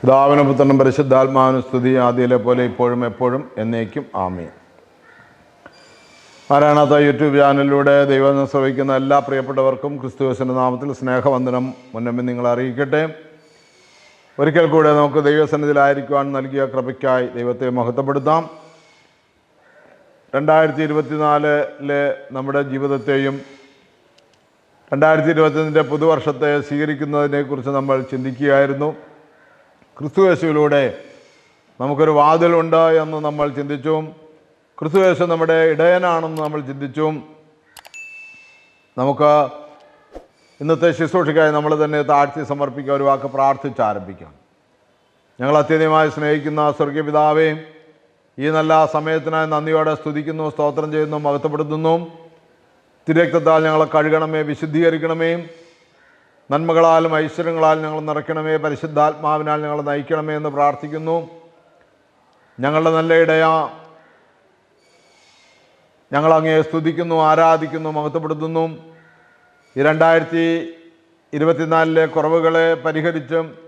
പിതാവിനും പുത്രനും പരിശുദ്ധാത്മാവിനും സ്തുതി. ആദ്യയിലെ പോലെ ഇപ്പോഴും എപ്പോഴും എന്നേക്കും ആമീൻ. മാരാണാത്ത യൂട്യൂബ് ചാനലിലൂടെ ദൈവം ശ്രവിക്കുന്ന എല്ലാ പ്രിയപ്പെട്ടവർക്കും ക്രിസ്തുവസിന്റെ നാമത്തിൽ സ്നേഹവന്ദനം. മുന്നമ്മി നിങ്ങൾ അറിയിക്കട്ടെ. ഒരിക്കൽ കൂടെ നമുക്ക് ദൈവസന്നിധിയിലായിരിക്കുവാൻ നൽകിയ കൃപയ്ക്കായി ദൈവത്തെ മഹത്വപ്പെടുത്താം. രണ്ടായിരത്തി ഇരുപത്തിനാലിലെ നമ്മുടെ ജീവിതത്തെയും രണ്ടായിരത്തി ഇരുപത്തിയഞ്ചിന്റെ പുതുവർഷത്തെ സ്വീകരിക്കുന്നതിനെക്കുറിച്ച് നമ്മൾ ചിന്തിക്കുകയായിരുന്നു. ക്രിസ്തു യേശുവിലൂടെ നമുക്കൊരു വാതിലുണ്ട് എന്ന് നമ്മൾ ചിന്തിച്ചു ക്രിസ്തുവേശു നമ്മുടെ ഇടയനാണെന്ന് നമ്മൾ ചിന്തിച്ചു നമുക്ക് ഇന്നത്തെ ശുശ്രൂഷയ്ക്കായി നമ്മൾ തന്നെ താഴ്ത്തി സമർപ്പിക്കുക ഒരു വാക്ക് പ്രാർത്ഥിച്ച് ആരംഭിക്കാം. ഞങ്ങൾ അത്യധികമായി സ്നേഹിക്കുന്ന സ്വർഗീയ പിതാവേ ഈ നല്ല സമയത്തിനായി നന്ദിയോടെ സ്തുതിക്കുന്നു സ്തോത്രം ചെയ്യുന്നു മഹത്വപ്പെടുത്തുന്നു. തിരക്തത്താൽ ഞങ്ങളെ കഴുകണമേ വിശുദ്ധീകരിക്കണമേ. നന്മകളാലും ഐശ്വര്യങ്ങളാലും ഞങ്ങൾ നിറയ്ക്കണമേ പരിശുദ്ധാത്മാവിനാൽ ഞങ്ങളെ നയിക്കണമേ എന്ന് പ്രാർത്ഥിക്കുന്നു. ഞങ്ങളുടെ നല്ല ഇടയ. ഞങ്ങൾ അങ്ങേ സ്തുതിക്കുന്നു ആരാധിക്കുന്നു മഹത്വപ്പെടുത്തുന്നു. ഈ രണ്ടായിരത്തി ഇരുപത്തിനാലിലെ കുറവുകളെ പരിഹരിച്ചും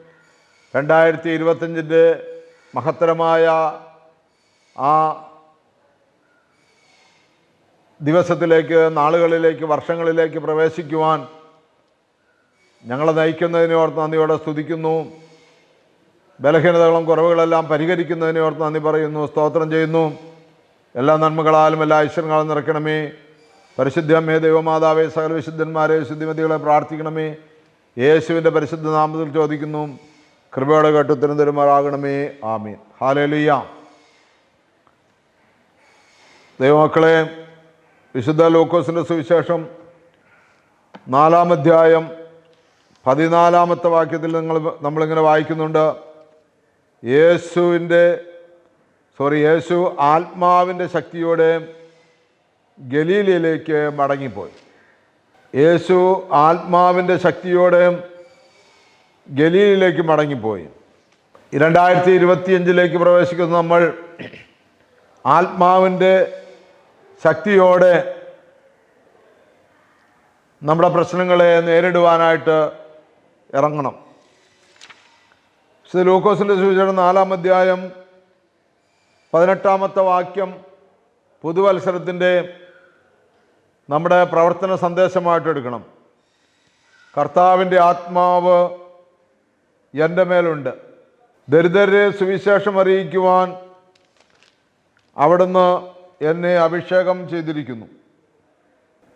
രണ്ടായിരത്തി ഇരുപത്തഞ്ചിന്റെ മഹത്തരമായ ആ ദിവസത്തിലേക്ക് നാളുകളിലേക്ക് വർഷങ്ങളിലേക്ക് പ്രവേശിക്കുവാൻ ഞങ്ങളെ നയിക്കുന്നതിനെ ഓർത്ത് നന്ദിയോടെ സ്തുതിക്കുന്നു. ബലഹീനതകളും കുറവുകളെല്ലാം പരിഹരിക്കുന്നതിനെ ഓർത്ത് നന്ദി പറയുന്നു. സ്തോത്രം ചെയ്യുന്നു. എല്ലാ നന്മകളാലും എല്ലാ ഐശ്വര്യങ്ങളും നിറയ്ക്കണമേ. പരിശുദ്ധമേ ദൈവമാതാവേ സകല വിശുദ്ധന്മാരെ ശുദ്ധിമതികളെ പ്രാർത്ഥിക്കണമേ. യേശുവിന്റെ പരിശുദ്ധ നാമത്തിൽ ചോദിക്കുന്നു. കൃപയുടെ കേട്ട് തിരുമാറാകണമേ. ആമീൻ. ഹാലേലുയ്യ ദൈവമക്കളെ വിശുദ്ധ ലൂക്കോസിന്റെ സുവിശേഷം നാലാം അധ്യായം പതിനാലാമത്തെ വാക്യത്തിൽ നിങ്ങൾ നമ്മളിങ്ങനെ വായിക്കുന്നുണ്ട്. യേശുവിന്റെ സോറി യേശു ആത്മാവിന്റെ ശക്തിയോടെ ഗലീലയിലേക്ക് മടങ്ങിപ്പോയി. യേശു ആത്മാവിന്റെ ശക്തിയോടെ ഗലീലയിലേക്ക് മടങ്ങിപ്പോയി. രണ്ടായിരത്തി ഇരുപത്തിയഞ്ചിലേക്ക് പ്രവേശിക്കുന്ന നമ്മൾ ആത്മാവിന്റെ ശക്തിയോടെ നമ്മുടെ പ്രശ്നങ്ങളെ നേരിടുവാനായിട്ട് ഇറങ്ങണം. ശ്രീ ലൂക്കോസിന്റെ സൂചന നാലാം അധ്യായം പതിനെട്ടാമത്തെ വാക്യം പുതുവത്സരത്തിന്റെ നമ്മുടെ പ്രവർത്തന സന്ദേശമായിട്ട് എടുക്കണം. കർത്താവിന്റെ ആത്മാവ് എന്റെ മേലുണ്ട്. ദരിദ്രരെ സുവിശേഷം അറിയിക്കുവാൻ അവിടുന്ന് എന്നെ അഭിഷേകം ചെയ്തിരിക്കുന്നു.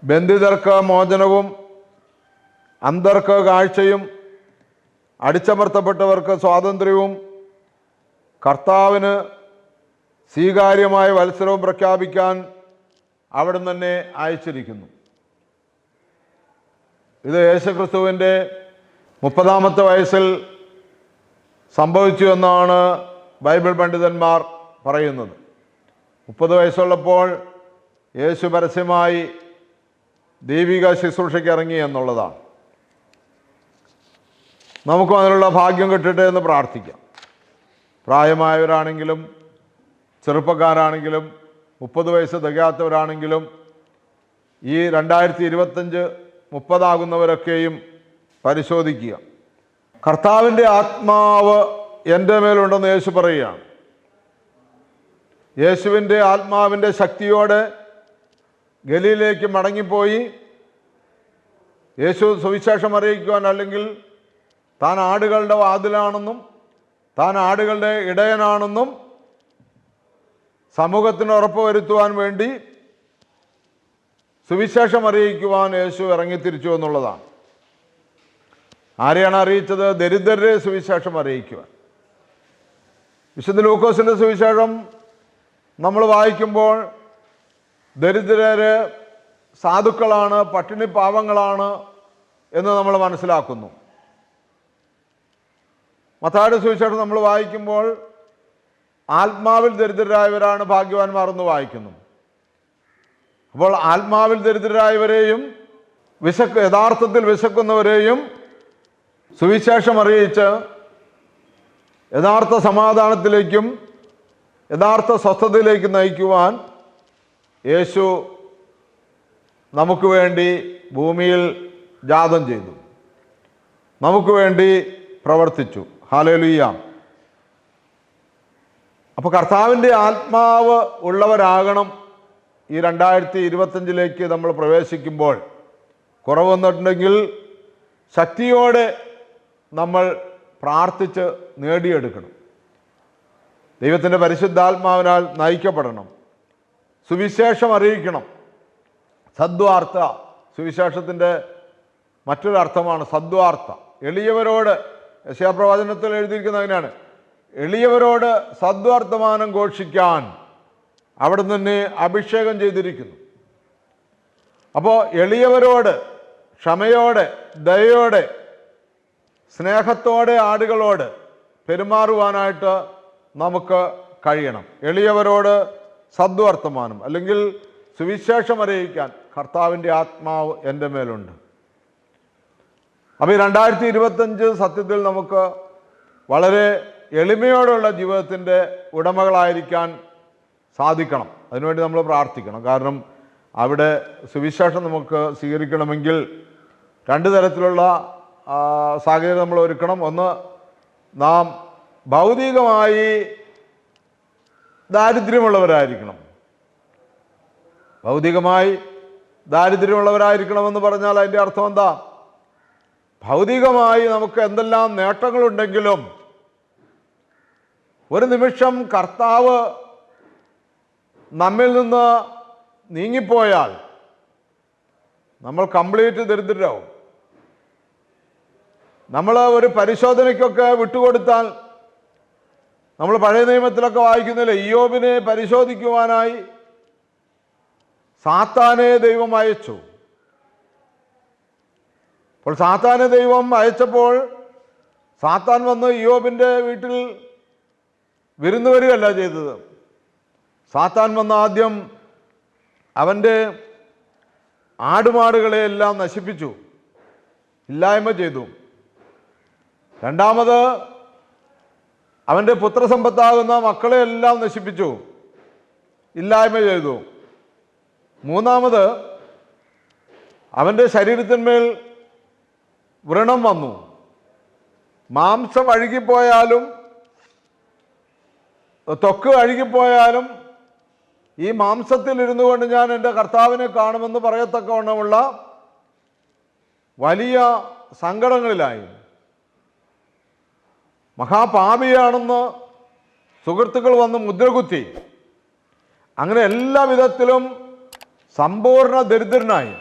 ബന്ധിതർക്ക് മോചനവും അന്തർക്ക് കാഴ്ചയും അടിച്ചമർത്തപ്പെട്ടവർക്ക് സ്വാതന്ത്ര്യവും കർത്താവിന് സ്വീകാര്യമായ മത്സരവും പ്രഖ്യാപിക്കാൻ അവിടെ തന്നെ അയച്ചിരിക്കുന്നു. ഇത് യേശുക്രിസ്തുവിന്റെ മുപ്പതാമത്തെ വയസ്സിൽ സംഭവിച്ചു എന്നാണ് ബൈബിൾ പണ്ഡിതന്മാർ പറയുന്നത്. മുപ്പത് വയസ്സുള്ളപ്പോൾ യേശു പരസ്യമായി ദൈവിക ശുശ്രൂഷയ്ക്ക് ഇറങ്ങി എന്നുള്ളതാണ്. നമുക്കും അതിനുള്ള ഭാഗ്യം കിട്ടട്ടെ എന്ന് പ്രാർത്ഥിക്കാം. പ്രായമായവരാണെങ്കിലും ചെറുപ്പക്കാരാണെങ്കിലും മുപ്പത് വയസ്സ് തികയാത്തവരാണെങ്കിലും ഈ രണ്ടായിരത്തി ഇരുപത്തഞ്ച് മുപ്പതാകുന്നവരൊക്കെയും പരിശോധിക്കുക. കർത്താവിന്റെ ആത്മാവ് എന്റെ മേലുണ്ടെന്ന് യേശു പറയുകയാണ്. യേശുവിന്റെ ആത്മാവിന്റെ ശക്തിയോടെ ഗലിയിലേക്ക് മടങ്ങിപ്പോയി. യേശു സുവിശേഷം അറിയിക്കുവാൻ അല്ലെങ്കിൽ താൻ ആടുകളുടെ വാതിലാണെന്നും താൻ ആടുകളുടെ ഇടയനാണെന്നും സമൂഹത്തിന് ഉറപ്പ് വരുത്തുവാൻ വേണ്ടി സുവിശേഷം അറിയിക്കുവാൻ യേശു ഇറങ്ങിത്തിരിച്ചു എന്നുള്ളതാണ്. ആരെയാണ് അറിയിച്ചത്? ദരിദ്രരെ സുവിശേഷം അറിയിക്കുവാൻ. വിശുദ്ധ ലൂക്കോസിന്റെ സുവിശേഷം നമ്മൾ വായിക്കുമ്പോൾ ദരിദ്രര് സാധുക്കളാണ് പട്ടിണി പാവങ്ങളാണ് എന്ന് നമ്മൾ മനസ്സിലാക്കുന്നു. മത്തായുടെ സുവിശേഷം നമ്മൾ വായിക്കുമ്പോൾ ആത്മാവിൽ ദരിദ്രരായവരാണ് ഭാഗ്യവാന്മാർ എന്ന് വായിക്കുന്നു. അപ്പോൾ ആത്മാവിൽ ദരിദ്രരായവരെയും വിശക്ക് യഥാർത്ഥത്തിൽ വിശക്കുന്നവരെയും സുവിശേഷം അറിയിച്ച് യഥാർത്ഥ സമാധാനത്തിലേക്കും യഥാർത്ഥ സ്വസ്ഥതയിലേക്ക് നയിക്കുവാൻ യേശു നമുക്ക് വേണ്ടി ഭൂമിയിൽ ജാതം ചെയ്തു. നമുക്ക് വേണ്ടി പ്രവർത്തിച്ചു. ഹാലേലുയ്യ അപ്പോൾ കർത്താവിന്റെ ആത്മാവ് ഉള്ളവരാകണം ഈ രണ്ടായിരത്തി ഇരുപത്തഞ്ചിലേക്ക് നമ്മൾ പ്രവേശിക്കുമ്പോൾ. കുറവ് വന്നിട്ടുണ്ടെങ്കിൽ ശക്തിയോടെ നമ്മൾ പ്രാർത്ഥിച്ച് നേടിയെടുക്കണം. ദൈവത്തിന്റെ പരിശുദ്ധാത്മാവിനാൽ നയിക്കപ്പെടണം. സുവിശേഷം അറിയിക്കണം. സദ്വാർത്ത. സുവിശേഷത്തിന്റെ മറ്റൊരർത്ഥമാണ് സദ്വാർത്ത. എളിയവരോട് യശയാപ്രവചനത്തിൽ എഴുതിയിരിക്കുന്നത് അങ്ങനെയാണ്. എളിയവരോട് സദ്വർത്തമാനം ഘോഷിക്കാൻ അവിടെ തന്നെ അഭിഷേകം ചെയ്തിരിക്കുന്നു. അപ്പോൾ എളിയവരോട് ക്ഷമയോടെ ദയോടെ സ്നേഹത്തോടെ ആടുകളോട് പെരുമാറുവാനായിട്ട് നമുക്ക് കഴിയണം. എളിയവരോട് സദ്വർത്തമാനം അല്ലെങ്കിൽ സുവിശേഷം അറിയിക്കാൻ കർത്താവിന്റെ ആത്മാവ് എന്റെ മേലുണ്ട്. അപ്പോൾ ഈ രണ്ടായിരത്തി ഇരുപത്തഞ്ച് സത്യത്തിൽ നമുക്ക് വളരെ എളിമയോടുള്ള ജീവിതത്തിന്റെ ഉടമകളായിരിക്കാൻ സാധിക്കണം. അതിനുവേണ്ടി നമ്മൾ പ്രാർത്ഥിക്കണം. കാരണം അവിടെ സുവിശേഷം നമുക്ക് സ്വീകരിക്കണമെങ്കിൽ രണ്ട് തരത്തിലുള്ള സാഹചര്യം നമ്മൾ ഒരുക്കണം. ഒന്ന് നാം ഭൗതികമായി ദാരിദ്ര്യമുള്ളവരായിരിക്കണം. ഭൗതികമായി ദാരിദ്ര്യമുള്ളവരായിരിക്കണമെന്ന് പറഞ്ഞാൽ അതിന്റെ അർത്ഥം എന്താ? ഭൗതികമായി നമുക്ക് എന്തെല്ലാം നേട്ടങ്ങളുണ്ടെങ്കിലും ഒരു നിമിഷം കർത്താവ് നമ്മിൽ നിന്ന് നീങ്ങിപ്പോയാൽ നമ്മൾ കംപ്ലീറ്റ് ദരിദ്രരാവും. നമ്മൾ ഒരു പരിശോധനയ്ക്കൊക്കെ വിട്ടുകൊടുത്താൽ നമ്മൾ പഴയ നിയമത്തിലൊക്കെ വായിക്കുന്നില്ല ഇയോബിനെ പരിശോധിക്കുവാനായി സാത്താനെ ദൈവം അയച്ചു. അപ്പോൾ സാത്താന് ദൈവം അയച്ചപ്പോൾ സാത്താൻ വന്ന് യോബിന്റെ വീട്ടിൽ വിരുന്ന് വരികയല്ല ചെയ്തത്. സാത്താൻ വന്ന് ആദ്യം അവന്റെ ആടുമാടുകളെ എല്ലാം നശിപ്പിച്ചു. ഇല്ലായ്മ ചെയ്തു. രണ്ടാമത് അവന്റെ പുത്രസമ്പത്താകുന്ന മക്കളെ എല്ലാം നശിപ്പിച്ചു. ഇല്ലായ്മ ചെയ്തു. മൂന്നാമത് അവന്റെ ശരീരത്തിന്മേൽ വ്രണം വന്നു. മാംസം അഴുകിപ്പോയാലും ത്വക്ക് അഴുകിപ്പോയാലും ഈ മാംസത്തിൽ ഇരുന്നു കൊണ്ട് ഞാൻ എന്റെ കർത്താവിനെ കാണുമെന്ന് പറയത്തക്കവണ്ണമുള്ള വലിയ സങ്കടങ്ങളിലായി. മഹാപാപിയാണെന്ന് സുഹൃത്തുക്കൾ വന്ന് മുദ്രകുത്തി. അങ്ങനെ എല്ലാ വിധത്തിലും സമ്പൂർണ ദരിദ്രനായി.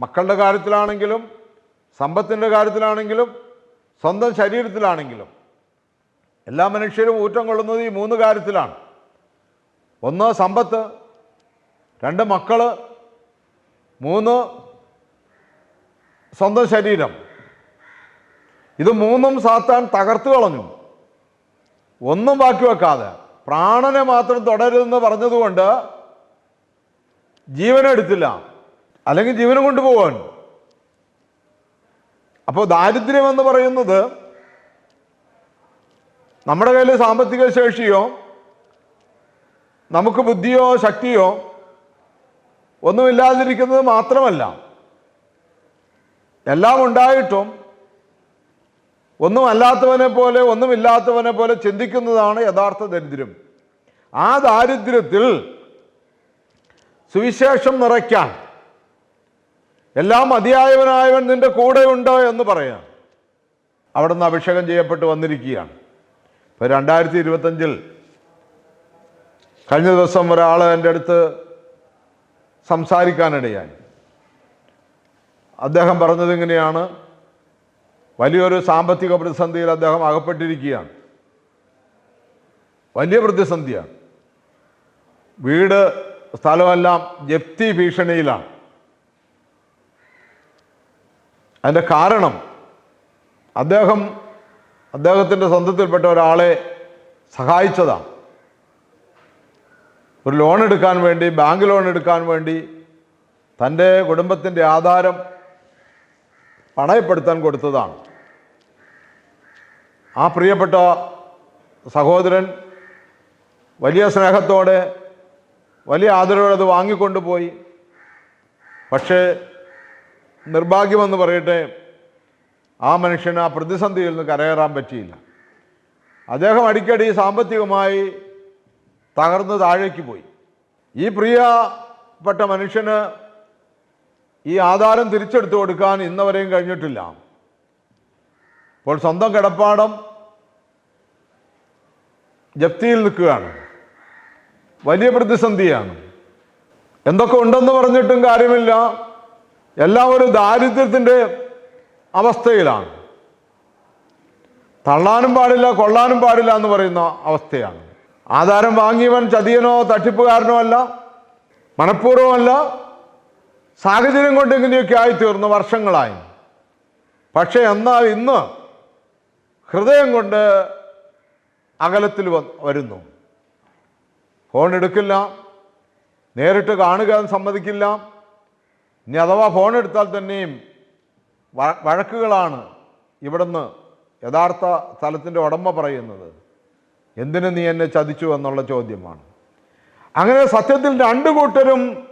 മക്കളുടെ കാര്യത്തിലാണെങ്കിലും സമ്പത്തിന്റെ കാര്യത്തിലാണെങ്കിലും സ്വന്തം ശരീരത്തിലാണെങ്കിലും എല്ലാ മനുഷ്യരും ഊറ്റം കൊള്ളുന്നത് ഈ മൂന്ന് കാര്യത്തിലാണ്. ഒന്ന് സമ്പത്ത്. രണ്ട് മക്കൾ. മൂന്ന് സ്വന്തം ശരീരം. ഇത് മൂന്നും സാത്താൻ തകർത്തു കളഞ്ഞു. ഒന്നും ബാക്കി വെക്കാതെ. പ്രാണനെ മാത്രം തുടരുതെന്ന് പറഞ്ഞതുകൊണ്ട് ജീവനെടുത്തില്ല. അല്ലെങ്കിൽ ജീവനും കൊണ്ടുപോകാൻ അപ്പോൾ ദാരിദ്ര്യം എന്ന് പറയുന്നത് നമ്മുടെ കയ്യിൽ സാമ്പത്തിക ശേഷിയോ നമുക്ക് ബുദ്ധിയോ ശക്തിയോ ഒന്നുമില്ലാതിരിക്കുന്നത് മാത്രമല്ല. എല്ലാം ഉണ്ടായിട്ടും ഒന്നുമല്ലാത്തവനെ പോലെ ഒന്നുമില്ലാത്തവനെ പോലെ ചിന്തിക്കുന്നതാണ് യഥാർത്ഥ ദരിദ്രം ആ ദാരിദ്ര്യത്തിൽ സുവിശേഷം നിറയ്ക്കാൻ എല്ലാം മതിയായവനായവൻ നിന്റെ കൂടെ കൂടെയുണ്ട് എന്ന് പറയാം. അവിടെ നിന്ന് അഭിഷേകം ചെയ്യപ്പെട്ട് വന്നിരിക്കുകയാണ്. ഇപ്പോൾ രണ്ടായിരത്തി ഇരുപത്തഞ്ചിൽ കഴിഞ്ഞ ദിവസം ഒരാൾ എന്റെ അടുത്ത് സംസാരിക്കാനിടയായി. അദ്ദേഹം പറഞ്ഞത് ഇങ്ങനെയാണ്. വലിയൊരു സാമ്പത്തിക പ്രതിസന്ധിയിൽ അദ്ദേഹം അകപ്പെട്ടിരിക്കുകയാണ്. വലിയ പ്രതിസന്ധിയാണ്. വീട് സ്ഥലമെല്ലാം ജപ്തി ഭീഷണിയിലാണ്. അതിന്റെ കാരണം അദ്ദേഹം അദ്ദേഹത്തിന്റെ സ്വന്തത്തിൽപ്പെട്ട ഒരാളെ സഹായിച്ചതാണ്. ഒരു ലോൺ എടുക്കാൻ വേണ്ടി ബാങ്ക് ലോൺ എടുക്കാൻ വേണ്ടി തന്റെ കുടുംബത്തിന്റെ ആധാരം പണയപ്പെടുത്താൻ കൊടുത്തതാണ്. ആ പ്രിയപ്പെട്ട സഹോദരൻ വലിയ സ്നേഹത്തോടെ വലിയ ആദരവോടെ അത് വാങ്ങിക്കൊണ്ടുപോയി. പക്ഷേ നിർഭാഗ്യമെന്ന് പറയട്ടെ ആ മനുഷ്യന് ആ പ്രതിസന്ധിയിൽ നിന്ന് കരകയറാൻ പറ്റിയില്ല. അദ്ദേഹം അടിക്കടി സാമ്പത്തികമായി തകർന്ന് താഴേക്ക് പോയി. ഈ പ്രിയപ്പെട്ട മനുഷ്യന് ഈ ആധാരം തിരിച്ചെടുത്തു കൊടുക്കാൻ ഇന്നവരെയും കഴിഞ്ഞിട്ടില്ല. ഇപ്പോൾ സ്വന്തം കിടപ്പാടം ജപ്തിയിൽ നിൽക്കുകയാണ്. വലിയ പ്രതിസന്ധിയാണ്. എന്തൊക്കെ ഉണ്ടെന്ന് പറഞ്ഞിട്ടും കാര്യമില്ല. എല്ലാം ഒരു ദാരിദ്ര്യത്തിന്റെ അവസ്ഥയിലാണ്. തള്ളാനും പാടില്ല കൊള്ളാനും പാടില്ല എന്ന് പറയുന്ന അവസ്ഥയാണ്. ആധാരം വാങ്ങിയവൻ ചതിയനോ തട്ടിപ്പുകാരനോ അല്ല മനഃപൂർവമല്ല സാഹചര്യം കൊണ്ട് ഇങ്ങനെയൊക്കെ ആയിത്തീർന്നു വർഷങ്ങളായി. പക്ഷേ എന്നാൽ ഇന്ന് ഹൃദയം കൊണ്ട് അകലത്തിൽ വരുന്നു. ഫോൺ എടുക്കില്ല നേരിട്ട് കാണുക സമ്മതിക്കില്ല ഇനി അഥവാ ഫോൺ എടുത്താൽ തന്നെയും വഴക്കുകളാണ് ഇവിടുന്ന് യഥാർത്ഥ സ്ഥലത്തിന്റെ ഉടമ പറയുന്നത്. എന്തിനു നീ എന്നെ ചതിച്ചു എന്നുള്ള ചോദ്യമാണ്. അങ്ങനെ സത്യത്തിൽ രണ്ടു കൂട്ടരും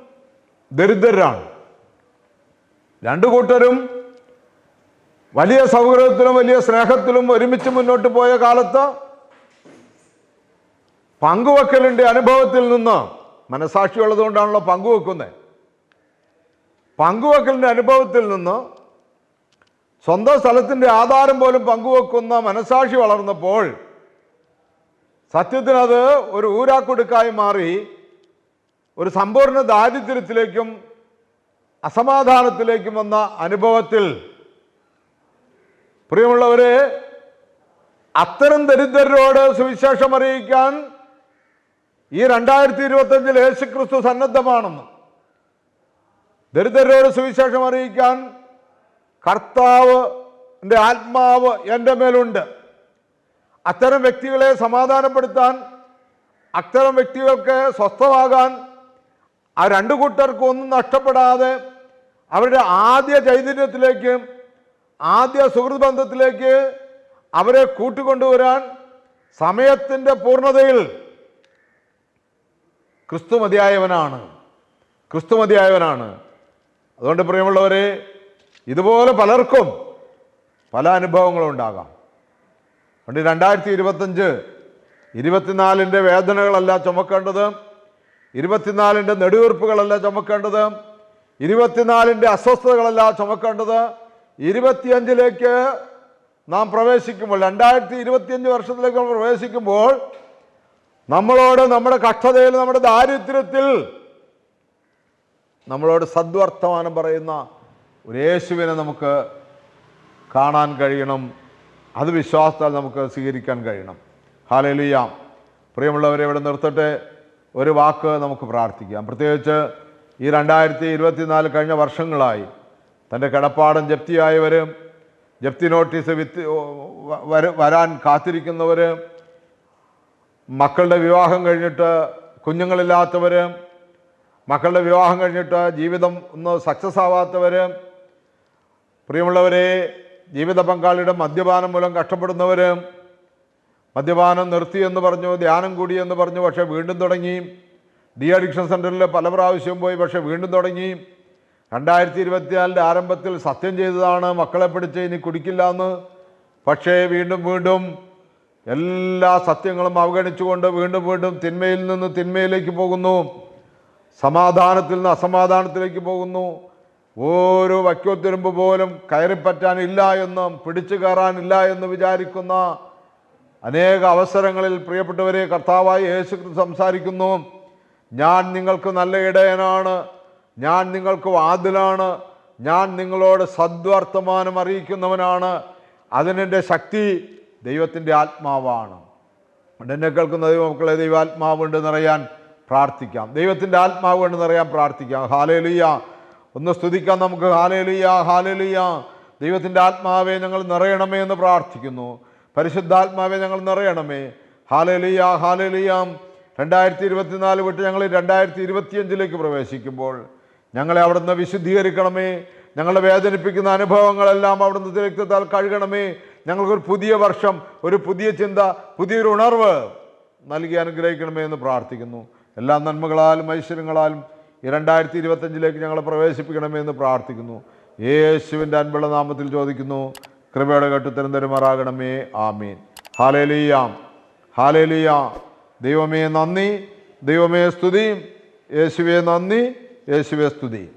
ദരിദ്രരാണ്. രണ്ടു കൂട്ടരും വലിയ സൗഹൃദത്തിലും വലിയ സ്നേഹത്തിലും ഒരുമിച്ച് മുന്നോട്ട് പോയ കാലത്ത് പങ്കുവെക്കലിന്റെ അനുഭവത്തിൽ നിന്ന് മനസാക്ഷി ഉള്ളതുകൊണ്ടാണല്ലോ പങ്കുവെക്കുന്നത്. പങ്കുവെക്കലിന്റെ അനുഭവത്തിൽ നിന്ന് സ്വന്തം സ്ഥലത്തിന്റെ ആധാരം പോലും പങ്കുവെക്കുന്ന മനസാക്ഷി വളർന്നപ്പോൾ സത്യത്തിനത് ഒരു ഊരാക്കുടുക്കായി മാറി ഒരു സമ്പൂർണ ദാരിദ്ര്യത്തിലേക്കും അസമാധാനത്തിലേക്കും വന്ന അനുഭവത്തിൽ. പ്രിയമുള്ളവരെ അത്തരം ദരിദ്രരോട് സുവിശേഷം അറിയിക്കാൻ ഈ രണ്ടായിരത്തി ഇരുപത്തഞ്ചിൽ യേശുക്രിസ്തു സന്നദ്ധമാണെന്ന് ദരിദ്രരോട് സുവിശേഷം അറിയിക്കാൻ കർത്താവ് എന്റെ ആത്മാവ് എന്റെ മേലുണ്ട്. അത്തരം വ്യക്തികളെ സമാധാനപ്പെടുത്താൻ അത്തരം വ്യക്തികൾക്ക് സ്വസ്ഥമാകാൻ ആ രണ്ടു കൂട്ടർക്കും ഒന്നും നഷ്ടപ്പെടാതെ അവരുടെ ആദ്യ ചൈതന്യത്തിലേക്ക് ആദ്യ സുഹൃത് ബന്ധത്തിലേക്ക് അവരെ കൂട്ടിക്കൊണ്ടുവരാൻ സമയത്തിന്റെ പൂർണതയിൽ ക്രിസ്തു മതിയായവനാണ്. ക്രിസ്തു മതിയായവനാണ്. അതുകൊണ്ട് പ്രിയമുള്ളവരെ ഇതുപോലെ പലർക്കും പല അനുഭവങ്ങളും ഉണ്ടാകാം. അതുകൊണ്ട് രണ്ടായിരത്തി ഇരുപത്തഞ്ച് ഇരുപത്തിനാലിന്റെ വേദനകളല്ല ചുമക്കേണ്ടത് ഇരുപത്തിനാലിന്റെ നെടുവീർപ്പുകളല്ല ചുമക്കേണ്ടത് ഇരുപത്തിനാലിന്റെ അസ്വസ്ഥതകളല്ല ചുമക്കേണ്ടത് ഇരുപത്തിയഞ്ചിലേക്ക് നാം പ്രവേശിക്കുമ്പോൾ രണ്ടായിരത്തി ഇരുപത്തിയഞ്ച് വർഷത്തിലേക്ക് പ്രവേശിക്കുമ്പോൾ നമ്മളോട് നമ്മുടെ കഷ്ടതയിൽ നമ്മുടെ ദാരിദ്ര്യത്തിൽ നമ്മളോട് സദ്വർത്തമാനം പറയുന്ന ഒരു യേശുവിനെ നമുക്ക് കാണാൻ കഴിയണം. അത് വിശ്വാസത്താൽ നമുക്ക് സ്വീകരിക്കാൻ കഴിയണം. ഹാലലിയ പ്രിയമുള്ളവരെ ഇവിടെ നിർത്തട്ടെ. ഒരു വാക്ക് നമുക്ക് പ്രാർത്ഥിക്കാം. പ്രത്യേകിച്ച് ഈ രണ്ടായിരത്തി ഇരുപത്തിനാല് കഴിഞ്ഞ വർഷങ്ങളായി തന്റെ കിടപ്പാടം ജപ്തിയായവരും ജപ്തി നോട്ടീസ് വിത്ത് വര- വരാൻ കാത്തിരിക്കുന്നവർ മക്കളുടെ വിവാഹം കഴിഞ്ഞിട്ട് കുഞ്ഞുങ്ങളില്ലാത്തവർ മക്കളുടെ വിവാഹം കഴിഞ്ഞിട്ട് ജീവിതം ഒന്ന് സക്സസ് ആവാത്തവർ പ്രിയമുള്ളവരെ ജീവിത പങ്കാളിയുടെ മദ്യപാനം മൂലം കഷ്ടപ്പെടുന്നവർ മദ്യപാനം നിർത്തി എന്ന് പറഞ്ഞു ധ്യാനം കൂടി എന്ന് പറഞ്ഞു പക്ഷേ വീണ്ടും തുടങ്ങി. ഡി അഡിക്ഷൻ സെന്ററിൽ പല പ്രാവശ്യവും പോയി പക്ഷേ വീണ്ടും തുടങ്ങി. രണ്ടായിരത്തി ഇരുപത്തിനാലിന്റെ ആരംഭത്തിൽ സത്യം ചെയ്തതാണ് മക്കളെ പിടിച്ച് ഇനി കുടിക്കില്ല എന്ന്. പക്ഷേ വീണ്ടും വീണ്ടും എല്ലാ സത്യങ്ങളും അവഗണിച്ചുകൊണ്ട് വീണ്ടും വീണ്ടും തിന്മയിൽ നിന്ന് തിന്മയിലേക്ക് പോകുന്നു. സമാധാനത്തിൽ നിന്ന് അസമാധാനത്തിലേക്ക് പോകുന്നു. ഓരോ വക്യോത്തിരുമ്പ് പോലും കയറിപ്പറ്റാനില്ല എന്നും പിടിച്ചു കയറാനില്ല എന്ന് വിചാരിക്കുന്ന അനേക അവസരങ്ങളിൽ പ്രിയപ്പെട്ടവരെ കർത്താവായി യേശു സംസാരിക്കുന്നു. ഞാൻ നിങ്ങൾക്ക് നല്ല ഇടയനാണ്. ഞാൻ നിങ്ങൾക്ക് വാതിലാണ്. ഞാൻ നിങ്ങളോട് സദ്വർത്തമാനം അറിയിക്കുന്നവനാണ്. അതിനെന്റെ ശക്തി ദൈവത്തിന്റെ ആത്മാവാണ്. എന്നെ കേൾക്കുന്ന ദൈവമക്കളെ ദൈവാത്മാവുണ്ട് ഉണ്ടെന്നറിയാൻ പ്രാർത്ഥിക്കാം. ദൈവത്തിന്റെ ആത്മാവ് ഉണ്ടെന്നറിയാൻ പ്രാർത്ഥിക്കാം. ഹാലേലുയ്യ ഒന്ന് സ്തുതിക്കാം നമുക്ക്. ഹാലേലുയ്യ ഹാലേലുയ്യ ദൈവത്തിന്റെ ആത്മാവെ ഞങ്ങൾ നിറയണമേ എന്ന് പ്രാർത്ഥിക്കുന്നു. പരിശുദ്ധാത്മാവെ ഞങ്ങൾ നിറയണമേ. ഹാലേലുയ്യ ഹാലേലുയ്യ രണ്ടായിരത്തി ഇരുപത്തിനാല് വിട്ട് ഞങ്ങൾ രണ്ടായിരത്തി ഇരുപത്തിയഞ്ചിലേക്ക് പ്രവേശിക്കുമ്പോൾ ഞങ്ങളെ അവിടുന്ന് വിശുദ്ധീകരിക്കണമേ. ഞങ്ങളെ വേദനിപ്പിക്കുന്ന അനുഭവങ്ങളെല്ലാം അവിടുന്ന് രക്തത്താൽ കഴുകണമേ. ഞങ്ങൾക്കൊരു പുതിയ വർഷം ഒരു പുതിയ ചിന്ത പുതിയൊരു ഉണർവ് നൽകി അനുഗ്രഹിക്കണമേ എന്ന് പ്രാർത്ഥിക്കുന്നു. എല്ലാ നന്മകളാലും ഐശ്വര്യങ്ങളാലും രണ്ടായിരത്തി ഇരുപത്തഞ്ചിലേക്ക് ഞങ്ങളെ പ്രവേശിപ്പിക്കണമേ എന്ന് പ്രാർത്ഥിക്കുന്നു. യേശുവിന്റെ അൻപുള്ള നാമത്തിൽ ചോദിക്കുന്നു. കൃപയുടെ കെട്ടുത്തരം തരുമാറാകണമേ. ആമീൻ. ഹാലേലിയാം ഹാലേലിയ ദൈവമേ നന്ദി. ദൈവമേ സ്തുതി. യേശുവേ നന്ദി. യേശുവേ സ്തുതി.